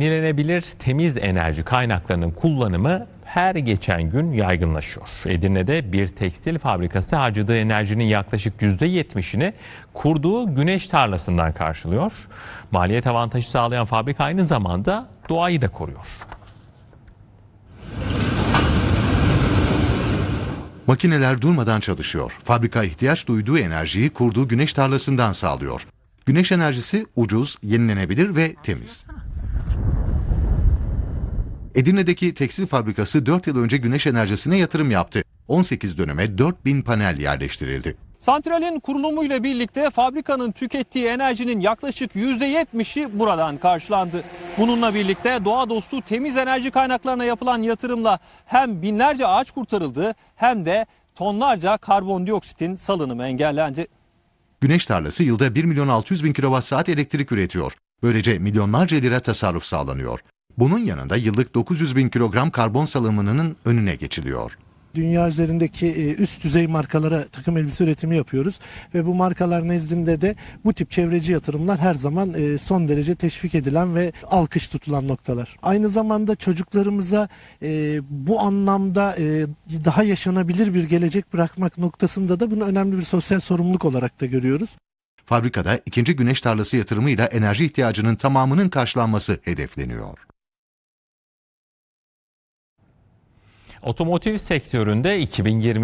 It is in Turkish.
Yenilenebilir temiz enerji kaynaklarının kullanımı her geçen gün yaygınlaşıyor. Edirne'de bir tekstil fabrikası harcadığı enerjinin yaklaşık %70'ini kurduğu güneş tarlasından karşılıyor. Maliyet avantajı sağlayan fabrika aynı zamanda doğayı da koruyor. Makineler durmadan çalışıyor. Fabrika ihtiyaç duyduğu enerjiyi kurduğu güneş tarlasından sağlıyor. Güneş enerjisi ucuz, yenilenebilir ve temiz. Edirne'deki tekstil fabrikası 4 yıl önce güneş enerjisine yatırım yaptı. 18 döneme 4000 panel yerleştirildi. Santralin kurulumuyla birlikte fabrikanın tükettiği enerjinin yaklaşık %70'i buradan karşılandı. Bununla birlikte doğa dostu temiz enerji kaynaklarına yapılan yatırımla hem binlerce ağaç kurtarıldı hem de tonlarca karbondioksitin salınımı engellendi. Güneş tarlası yılda 1 milyon 600 bin kilowatt saat elektrik üretiyor. Böylece milyonlarca lira tasarruf sağlanıyor. Bunun yanında yıllık 900 bin kilogram karbon salımının önüne geçiliyor. Dünya üzerindeki e, üst düzey markalara takım elbise üretimi yapıyoruz ve bu markalar nezdinde de bu tip çevreci yatırımlar her zaman e, son derece teşvik edilen ve alkış tutulan noktalar. Aynı zamanda çocuklarımıza e, bu anlamda daha yaşanabilir bir gelecek bırakmak noktasında da bunu önemli bir sosyal sorumluluk olarak da görüyoruz. Fabrikada ikinci güneş tarlası yatırımıyla enerji ihtiyacının tamamının karşılanması hedefleniyor. Otomotiv sektöründe 2023